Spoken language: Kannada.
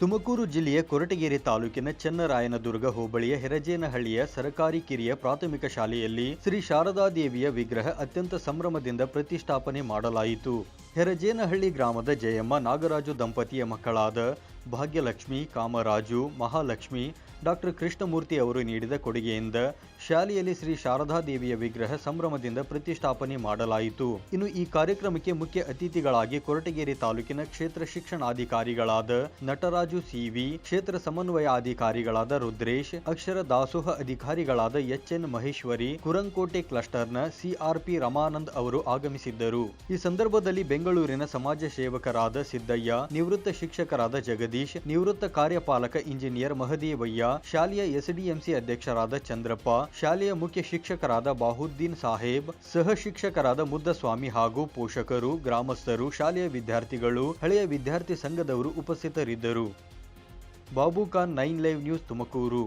ತುಮಕೂರು ಜಿಲ್ಲೆಯ ಕೊರಟಗೆರೆ ತಾಲೂಕಿನ ಚನ್ನರಾಯನದುರ್ಗ ಹೋಬಳಿಯ ಹೆರಜೇನಹಳ್ಳಿಯ ಸರಕಾರಿ ಕಿರಿಯ ಪ್ರಾಥಮಿಕ ಶಾಲೆಯಲ್ಲಿ ಶ್ರೀ ಶಾರದಾದೇವಿಯ ವಿಗ್ರಹ ಅತ್ಯಂತ ಸಂಭ್ರಮದಿಂದ ಪ್ರತಿಷ್ಠಾಪನೆ ಮಾಡಲಾಯಿತು. ಹೆರಜೇನಹಳ್ಳಿ ಗ್ರಾಮದ ಜಯಮ್ಮ ನಾಗರಾಜು ದಂಪತಿಯ ಮಕ್ಕಳಾದ ಭಾಗ್ಯಲಕ್ಷ್ಮಿ, ಕಾಮರಾಜು, ಮಹಾಲಕ್ಷ್ಮಿ, ಡಾಕ್ಟರ್ ಕೃಷ್ಣಮೂರ್ತಿ ಅವರು ನೀಡಿದ ಕೊಡುಗೆಯಿಂದ ಶಾಲೆಯಲ್ಲಿ ಶ್ರೀ ಶಾರದಾದೇವಿಯ ವಿಗ್ರಹ ಸಂಭ್ರಮದಿಂದ ಪ್ರತಿಷ್ಠಾಪನೆ ಮಾಡಲಾಯಿತು. ಇನ್ನು ಈ ಕಾರ್ಯಕ್ರಮಕ್ಕೆ ಮುಖ್ಯ ಅತಿಥಿಗಳಾಗಿ ಕೊರಟಗೆರೆ ತಾಲೂಕಿನ ಕ್ಷೇತ್ರ ಶಿಕ್ಷಣಾಧಿಕಾರಿಗಳಾದ ನಟರಾಜು ಸಿವಿ ಕ್ಷೇತ್ರ ಸಮನ್ವಯ ಅಧಿಕಾರಿಗಳಾದ ರುದ್ರೇಶ್, ಅಕ್ಷರ ದಾಸೋಹ ಅಧಿಕಾರಿಗಳಾದ ಎಚ್ ಎನ್ ಮಹೇಶ್ವರಿ, ಕುರಂಕೋಟೆ ಕ್ಲಸ್ಟರ್ನ ಸಿಆರ್ಪಿ ರಮಾನಂದ್ ಅವರು ಆಗಮಿಸಿದ್ದರು. ಈ ಸಂದರ್ಭದಲ್ಲಿ ಬೆಂಗಳೂರಿನ ಸಮಾಜ ಸೇವಕರಾದ ಸಿದ್ದಯ್ಯ, ನಿವೃತ್ತ ಶಿಕ್ಷಕರಾದ ಜಗದೀಶ್, ನಿವೃತ್ತ ಕಾರ್ಯಪಾಲಕ ಇಂಜಿನಿಯರ್ ಮಹದೇವಯ್ಯ, ಶಾಲೆಯ ಎಸ್ಡಿಎಂಸಿ ಅಧ್ಯಕ್ಷರಾದ ಚಂದ್ರಪ್ಪ, ಶಾಲೆಯ ಮುಖ್ಯ ಶಿಕ್ಷಕರಾದ ಬಾಹುದ್ದೀನ್ ಸಾಹೇಬ್, ಸಹ ಶಿಕ್ಷಕರಾದ ಮುದ್ದಸ್ವಾಮಿ ಹಾಗೂ ಪೋಷಕರು, ಗ್ರಾಮಸ್ಥರು, ಶಾಲೆಯ ವಿದ್ಯಾರ್ಥಿಗಳು, ಹಳೆಯ ವಿದ್ಯಾರ್ಥಿ ಸಂಘದವರು ಉಪಸ್ಥಿತರಿದ್ದರು. Babu Khan nine live news Tumakuru.